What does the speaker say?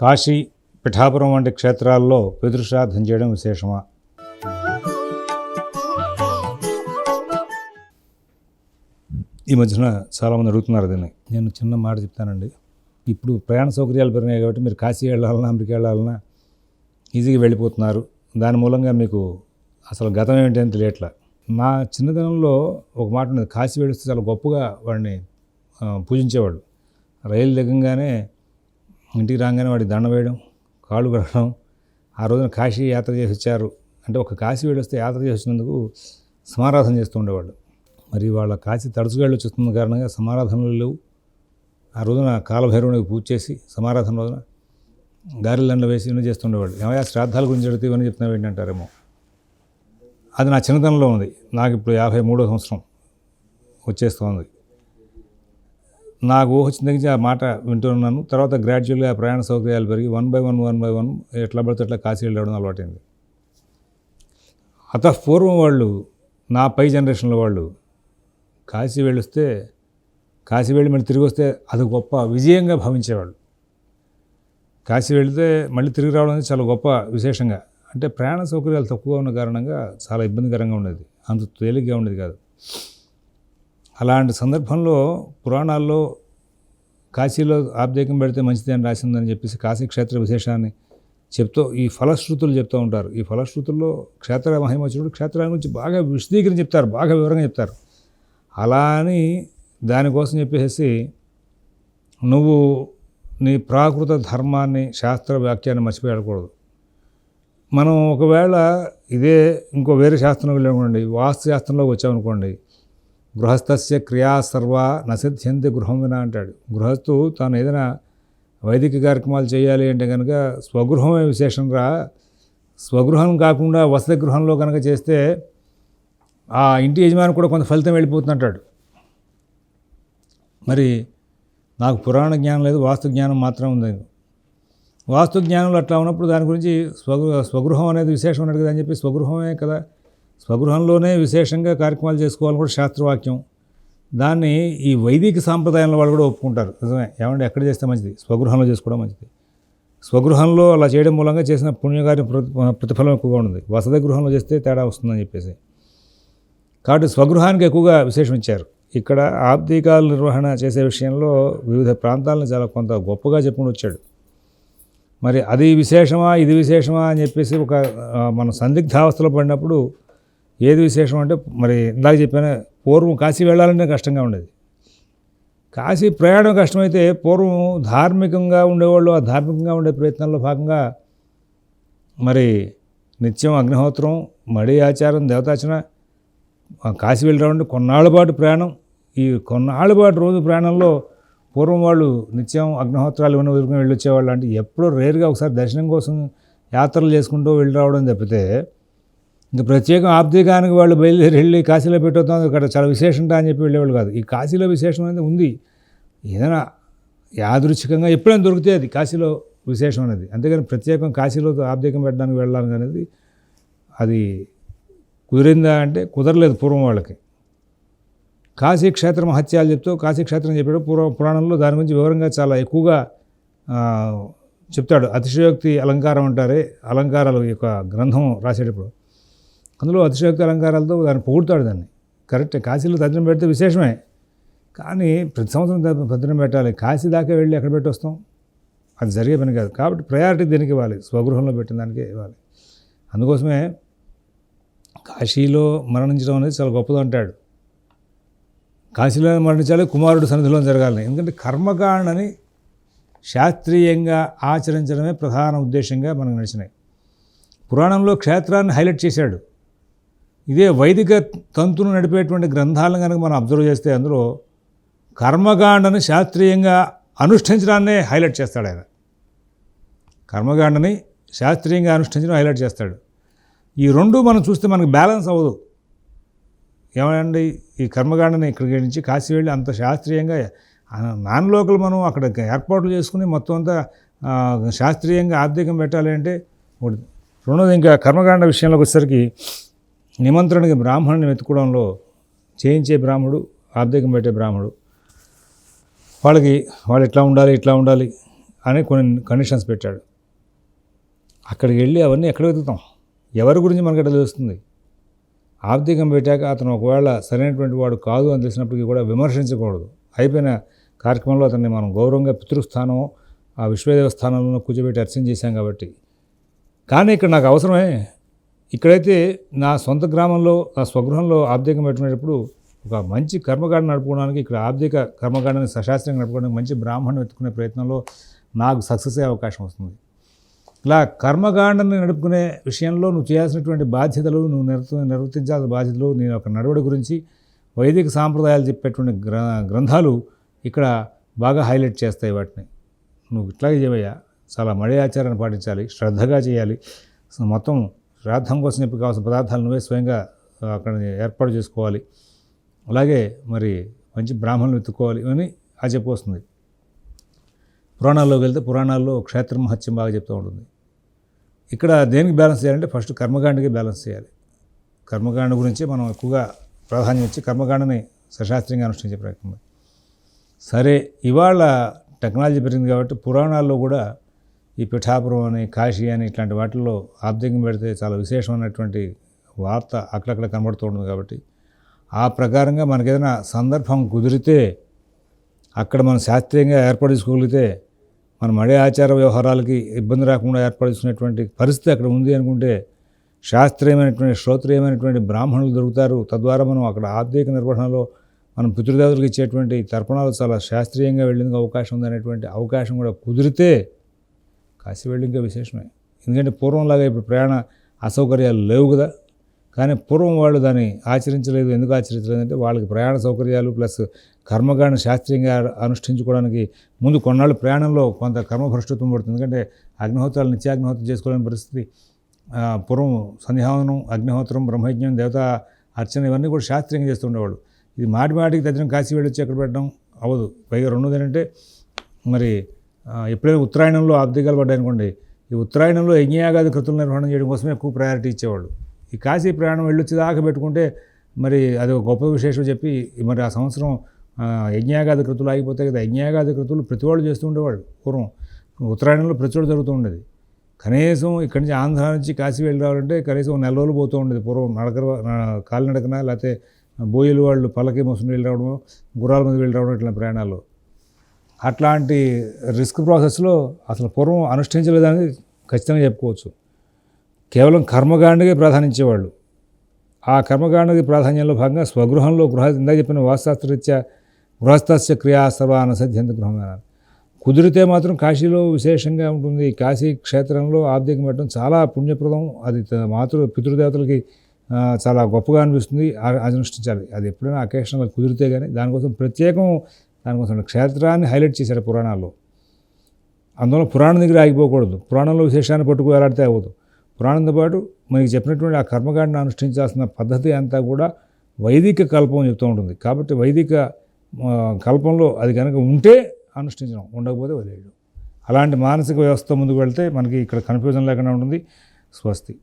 కాశీ పిఠాపురం వంటి క్షేత్రాల్లో పితృశ్రాద్ధం చేయడం విశేషమా? ఈ మధ్యన చాలామంది అడుగుతున్నారు దీన్ని. నేను చిన్న మాట చెప్తానండి. ఇప్పుడు ప్రయాణ సౌకర్యాలు పెరిగినాయి కాబట్టి మీరు కాశీ వెళ్ళాలన్నా అమెరికా వెళ్ళాలన్నా ఈజీగా వెళ్ళిపోతున్నారు. దాని మూలంగా మీకు అసలు గతం ఏంటి అని తెలియట్లా. నా చిన్నతనంలో ఒక మాట ఉండేది కాశీ వెళిస్తే చాలా గొప్పగా వాడిని పూజించేవాళ్ళు. పూజించేవాడు రైలు దిగంగానే ఇంటికి రాగానే వాడికి దండ వేయడం కాళ్ళు కడగడం. ఆ రోజున కాశీ యాత్ర చేసి వచ్చారు. అంటే ఒక కాశీ వస్తే యాత్ర చేసి వచ్చినందుకు సమారాధన చేస్తూ ఉండేవాళ్ళు. మరి వాళ్ళ కాశీ తరచుగా వెళ్ళి వచ్చేస్తున్న కారణంగా సమారాధనలు లేవు. ఆ రోజున కాలభైరవునికి పూజ చేసి సమారాధన రోజున గారెలండ వేసి ఇవన్నీ చేస్తుండేవాళ్ళు ఏమయ్యా శ్రాద్ధాల గురించి అడిగితే ఇవన్నీ చెప్తున్నావు ఏంటంటారేమో అది నా చిన్నతనంలో ఉంది. నాకు ఇప్పుడు యాభై మూడో సంవత్సరం వచ్చేస్తుంది నాకు ఊహ వచ్చిన దగ్గర ఆ మాట వింటున్నాను. తర్వాత గ్రాడ్యువల్గా ప్రయాణ సౌకర్యాలు పెరిగి one by one one by one ఎట్లా పడితే అట్లా కాశీ వెళ్ళడం అలవాటైంది. అత పూర్వం వాళ్ళు నా పై జనరేషన్లో వాళ్ళు కాశీ వెళ్ళొస్తే కాశీ వెళ్ళి మళ్ళీ తిరిగి వస్తే అది గొప్ప విజయంగా భావించేవాళ్ళు. కాశీ వెళితే మళ్ళీ తిరిగి రావడం అనేది చాలా గొప్ప విశేషంగా. అంటే ప్రయాణ సౌకర్యాలు తక్కువగా ఉన్న కారణంగా చాలా ఇబ్బందికరంగా ఉండేది. అంత తేలిగ్గా ఉండేది కాదు. అలాంటి సందర్భంలో పురాణాల్లో కాశీలో ఆబ్జేకం పెడితే మంచిది అని రాసిందని చెప్పేసి కాశీ క్షేత్ర విశేషాన్ని చెప్తూ ఈ ఫలశ్రుతులు చెప్తూ ఉంటారు. ఈ ఫలశ్రుతుల్లో క్షేత్ర మహిమ వచ్చినప్పుడు క్షేత్రాల గురించి బాగా విశదీకరించి చెప్తారు బాగా వివరంగా చెప్తారు. అలా అని దానికోసం చెప్పేసి నువ్వు నీ ప్రాకృత ధర్మాన్ని శాస్త్ర వ్యాఖ్యాన్ని మర్చిపోయకూడదు మనం ఒకవేళ ఇదే ఇంకో వేరే శాస్త్రంలో వెళ్ళనుకోండి వాస్తు శాస్త్రంలోకి వచ్చామనుకోండి గృహస్థస్య క్రియా సర్వ నసిద్ధ్యంతి గృహం వినా అంటాడు. గృహస్థు తాను ఏదైనా వైదిక కార్యక్రమాలు చేయాలి అంటే కనుక స్వగృహమే విశేషం రా. స్వగృహం కాకుండా వసతి గృహంలో కనుక చేస్తే ఆ ఇంటి యజమాని కూడా కొంత ఫలితం వెళ్ళిపోతుందంటాడు మరి నాకు పురాణ జ్ఞానం లేదు వాస్తు జ్ఞానం మాత్రం ఉంది. వాస్తు జ్ఞానంలో అట్లా ఉన్నప్పుడు దాని గురించి స్వగృహ స్వగృహం అనేది విశేషం ఉన్నది కదా అని చెప్పి స్వగృహమే కదా స్వగృహంలోనే విశేషంగా కార్యక్రమాలు చేసుకోవాలని కూడా శాస్త్రవాక్యం. దాన్ని ఈ వైదిక సాంప్రదాయంలో వాళ్ళు కూడా ఒప్పుకుంటారు. నిజమే. ఏమంటే ఎక్కడ చేస్తే మంచిది? స్వగృహంలో చేసుకోవడం మంచిది. స్వగృహంలో అలా చేయడం మూలంగా చేసిన పుణ్యకార్యం ప్రతి- ప్రతిఫలం ఎక్కువగా ఉంటుంది. వసతి గృహంలో చేస్తే తేడా వస్తుందని చెప్పేసి. కాబట్టి స్వగృహానికి ఎక్కువగా విశేషం ఇచ్చారు. ఇక్కడ ఆబ్దికాల నిర్వహణ చేసే విషయంలో వివిధ ప్రాంతాలను చాలా కొంత గొప్పగా చెప్పుకుని వచ్చాడు. మరి అది విశేషమా? ఇది విశేషమా? అని చెప్పేసి ఒక మన సందిగ్ధావస్థలో పడినప్పుడు ఏది విశేషం అంటే మరి ఇందాక చెప్పాను పూర్వం కాశీ వెళ్ళాలంటే కష్టంగా ఉండేది. కాశీ ప్రయాణం కష్టమైతే పూర్వం ధార్మికంగా ఉండేవాళ్ళు ఆ ధార్మికంగా ఉండే ప్రయత్నంలో భాగంగా మరి నిత్యం అగ్నిహోత్రం మడి ఆచారం దేవతాచన కాశీ వెళ్ళడం కొన్నాళ్ళ పాటు ప్రయాణం. ఈ కొన్నాళ్ళ పాటు రోజు ప్రయాణంలో పూర్వం వాళ్ళు నిత్యం అగ్నిహోత్రాలు ఇవన్నీ వదులుకొని వెళ్ళి వచ్చేవాళ్ళు అంటే ఎప్పుడో రేరుగా ఒకసారి దర్శనం కోసం యాత్రలు చేసుకుంటూ వెళ్ళి రావడం తప్పితే ఇంకా ప్రత్యేకం ఆబ్దికానికి వాళ్ళు బయలుదేరి వెళ్ళి కాశీలో పెట్టొద్దాం. అక్కడ చాలా విశేషంటా అని చెప్పి వెళ్ళేవాళ్ళు కాదు. ఈ కాశీలో విశేషం అనేది ఉంది. ఏదైనా యాదృచ్ఛికంగా ఎప్పుడైనా దొరికితే అది కాశీలో విశేషం అనేది. అంతేగాని ప్రత్యేకం కాశీలో ఆబ్దికం పెట్టడానికి వెళ్ళాలని అనేది అది కుదిరిందా అంటే కుదరలేదు పూర్వం వాళ్ళకి. కాశీ క్షేత్ర మహత్యాలు చెప్తూ కాశీ క్షేత్రం చెప్పాడు పూర్వ పురాణంలో దాని గురించి వివరంగా చాలా ఎక్కువగా చెప్తాడు. అతిశయోక్తి అలంకారం అంటారే అలంకారాలు యొక్క గ్రంథం రాసేటప్పుడు. అందులో అతిశయోక్తి అలంకారాలతో దాన్ని పొగుడుతాడు దాన్ని. కరెక్ట్ కాశీలో తద్దినం పెడితే విశేషమే. కానీ ప్రతి సంవత్సరం త- తద్దినం పెట్టాలి. కాశీ దాకా వెళ్ళి ఎక్కడ పెట్టి వస్తాం అది జరిగే పని కాదు. కాబట్టి ప్రయారిటీ దీనికి ఇవ్వాలి. స్వగృహంలో పెట్టిన దానికే ఇవ్వాలి. అందుకోసమే కాశీలో మరణించడం అనేది చాలా గొప్పది అంటాడు. కాశీలో మరణించాలి కుమారుడు సన్నిధిలో జరగాలని ఎందుకంటే కర్మకాండని శాస్త్రీయంగా ఆచరించడమే ప్రధాన ఉద్దేశంగా మనకు నడిచినాయి. పురాణంలో క్షేత్రాన్ని హైలైట్ చేశాడు. ఇదే వైదిక తంతును నడిపేటువంటి గ్రంథాలను కనుక మనం అబ్జర్వ్ చేస్తే అందులో కర్మకాండని శాస్త్రీయంగా అనుష్ఠించడాన్నే హైలైట్ చేస్తాడు ఆయన. కర్మకాండని శాస్త్రీయంగా అనుష్ఠించడం హైలైట్ చేస్తాడు. ఈ రెండు మనం చూస్తే మనకు బ్యాలెన్స్ అవ్వదు. ఏమండి? ఈ కర్మకాండని ఇక్కడికి నుంచి కాశీ వెళ్ళి అంత శాస్త్రీయంగా నాన్ లోకల్ మనం అక్కడ ఏర్పాట్లు చేసుకుని మొత్తం అంతా శాస్త్రీయంగా ఆర్థికం పెట్టాలి అంటే రెండోది ఇంకా కర్మకాండ విషయంలోకి వచ్చేసరికి నిమంత్రణకి బ్రాహ్మణుని వెతుకోవడంలో చేయించే బ్రాహ్మడు ఆర్థికం పెట్టే బ్రాహ్మడు వాళ్ళకి వాళ్ళు ఇట్లా ఉండాలి ఇట్లా ఉండాలి అని కొన్ని కండిషన్స్ పెట్టాడు. అక్కడికి వెళ్ళి అవన్నీ ఎక్కడ వెతుకుతాం? ఎవరి గురించి మనకి అట్లా తెలుస్తుంది? ఆర్థికం పెట్టాక అతను ఒకవేళ సరైనటువంటి వాడు కాదు అని తెలిసినప్పటికీ కూడా విమర్శించకూడదు. అయిపోయిన కార్యక్రమంలో అతన్ని మనం గౌరవంగా పితృస్థానం ఆ విశ్వదేవస్థానంలో కూర్చోబెట్టి అర్చన చేశాం కాబట్టి. కానీ ఇక్కడ నాకు అవసరమే. ఇక్కడైతే నా సొంత గ్రామంలో నా స్వగృహంలో ఆబ్దికం పెట్టుకునేటప్పుడు ఒక మంచి కర్మకాండ నడుపుకోవడానికి ఇక్కడ ఆబ్దిక కర్మగాడిని సశాస్త్రంగా నడుపుకోవడానికి మంచి బ్రాహ్మణం ఎత్తుకునే ప్రయత్నంలో నాకు సక్సెస్ అయ్యే అవకాశం వస్తుంది. ఇలా కర్మకాండని నడుపుకునే విషయంలో నువ్వు చేయాల్సినటువంటి బాధ్యతలు నువ్వు నిర్వ నిర్వర్తించాల్సిన బాధ్యతలు నీ యొక్క నడవడి గురించి వైదిక సాంప్రదాయాలు చెప్పేటువంటి గ్ర గ్రంథాలు ఇక్కడ బాగా హైలైట్ చేస్తాయి వాటిని. నువ్వు ఇట్లాగే చేయవయ్యా. చాలా మడి ఆచారాన్ని పాటించాలి శ్రద్ధగా చేయాలి. మొత్తం శ్రాద్ధం కోసం చెప్పి కావాల్సిన పదార్థాలు నువ్వే స్వయంగా అక్కడ ఏర్పాటు చేసుకోవాలి. అలాగే మరి మంచి బ్రాహ్మణులు వెతుక్కోవాలి అని ఆ చెప్పు వస్తుంది. పురాణాల్లోకి వెళ్తే పురాణాల్లో క్షేత్ర మహత్యం బాగా చెప్తూ ఉంటుంది. ఇక్కడ దేనికి బ్యాలెన్స్ చేయాలంటే ఫస్ట్ కర్మకాండకి బ్యాలెన్స్ చేయాలి. కర్మకాండ గురించి మనం ఎక్కువగా ప్రాధాన్యం ఇచ్చి కర్మకాండని సశాస్త్రంగా అనుష్ఠించే ప్రయత్నం. సరే ఇవాళ టెక్నాలజీ పెరిగింది కాబట్టి పురాణాల్లో కూడా ఈ పిఠాపురం అని కాశీ అని ఇట్లాంటి వాటిల్లో ఆబ్దికం పెడితే చాలా విశేషమైనటువంటి వార్త అక్కడక్కడ కనబడుతూ ఉంటుంది కాబట్టి ఆ ప్రకారంగా మనకి ఏదైనా సందర్భం కుదిరితే అక్కడ మనం శాస్త్రీయంగా ఏర్పాటు చేసుకోగలిగితే మన మడే ఆచార వ్యవహారాలకి ఇబ్బంది రాకుండా ఏర్పాటు చేసుకునేటువంటి పరిస్థితి అక్కడ ఉంది అనుకుంటే శాస్త్రీయమైనటువంటి శ్రోత్రీయమైనటువంటి బ్రాహ్మణులు దొరుకుతారు. తద్వారా మనం అక్కడ ఆర్థిక నిర్వహణలో మనం పితృదేవతలకు ఇచ్చేటువంటి తర్పణాలు చాలా శాస్త్రీయంగా వెళ్ళేందుకు అవకాశం ఉందనేటువంటి అవకాశం కూడా కుదిరితే కాశీ వెళ్ళి ఇంకా విశేషమే. ఎందుకంటే పూర్వంలాగా ఇప్పుడు ప్రయాణ అసౌకర్యాలు లేవు కదా. కానీ పూర్వం వాళ్ళు దాన్ని ఆచరించలేదు. ఎందుకు ఆచరించలేదు అంటే వాళ్ళకి ప్రయాణ సౌకర్యాలు ప్లస్ కర్మగాన్ని శాస్త్రీయంగా అనుష్ఠించుకోవడానికి ముందు కొన్నాళ్ళు ప్రయాణంలో కొంత కర్మభ్రష్టత్వం పడుతుంది. ఎందుకంటే అగ్నిహోత్రాలు నిత్యాగ్నిహోత్రం చేసుకోలేని పరిస్థితి. పూర్వం సంధ్యావనం అగ్నిహోత్రం బ్రహ్మయజ్ఞం దేవతా అర్చన ఇవన్నీ కూడా శాస్త్రీయంగా చేస్తుండేవాళ్ళు ఇది మాటి మాటికి తగ్గిన కాశీ వెళ్ళొచ్చి ఎక్కడ పెట్టడం అవ్వదు. పైగా రెండోది ఏంటంటే మరి ఎప్పుడైనా ఉత్తరాయణంలో ఆబ్దికాలు పడ్డాయనుకోండి ఈ ఉత్తరాయణంలో యజ్ఞయాగాది కృతులు నిర్వహణ చేయడం కోసమే ఎక్కువ ప్రయారిటీ ఇచ్చేవాళ్ళు. ఈ కాశీ ప్రయాణం వెళ్ళొచ్చి దాకా పెట్టుకుంటే మరి అది ఒక గొప్ప విశేషం చెప్పి మరి ఆ సంవత్సరం యజ్ఞయాగాది కృతులు ఆగిపోతాయి కదా యజ్ఞయాగాది కృతులు ప్రతి వాళ్ళు చేస్తూ ఉండేవాళ్ళు పూర్వం. ఉత్తరాయణంలో ప్రతి జరుగుతూ ఉండేది. కనీసం ఇక్కడి నుంచి ఆంధ్ర నుంచి కాశీ వెళ్ళి రావాలంటే కనీసం నెల రోజులు పోతూ ఉండేది పూర్వం. నడక కాలినడకన లేకపోతే బోయిలు వాళ్ళు పల్లకి మోసం వెళ్ళి రావడం గుర్రాల మీద వెళ్ళి రావడం ఇట్లా ప్రయాణాలు అట్లాంటి రిస్క్ ప్రాసెస్లో అసలు పూర్వం అనుష్ఠించలేదని ఖచ్చితంగా చెప్పుకోవచ్చు. కేవలం కర్మకాండకే ప్రాధాన్యించేవాళ్ళు ఆ కర్మకాండకి ప్రాధాన్యంలో భాగంగా స్వగృహంలో గృహ ఇందాక చెప్పిన వాస్తుశాస్త్రరీత్యా గృహస్థస్య క్రియా సర్వ అనసధ్యంత గృహమైన. కుదిరితే మాత్రం కాశీలో విశేషంగా ఉంటుంది. కాశీ క్షేత్రంలో ఆబ్దికం పెట్టడం చాలా పుణ్యప్రదం. అది మాతృ పితృదేవతలకి చాలా గొప్పగా అనిపిస్తుంది. ఆ- అనుష్ఠించాలి. అది ఎప్పుడైనా అకేషన్ కుదిరితే కానీ దానికోసం ప్రత్యేకం దానికోసం క్షేత్రాన్ని హైలైట్ చేశారు పురాణాల్లో. అందువల్ల పురాణం దగ్గర ఆగిపోకూడదు. పురాణంలో విశేషాన్ని పట్టుకు వేలాడితే అవ్వదు. పురాణంతో పాటు మనకి చెప్పినటువంటి ఆ కర్మకాండను అనుష్ఠించాల్సిన పద్ధతి అంతా కూడా వైదిక కల్పం చెప్తూ ఉంటుంది. కాబట్టి వైదిక కల్పంలో అది కనుక ఉంటే అనుష్ఠించడం ఉండకపోతే వదిలేయడం. అలాంటి మానసిక వ్యవస్థ ముందుకు వెళ్తే మనకి ఇక్కడ కన్ఫ్యూజన్ లేకుండా ఉంటుంది. స్వస్తి.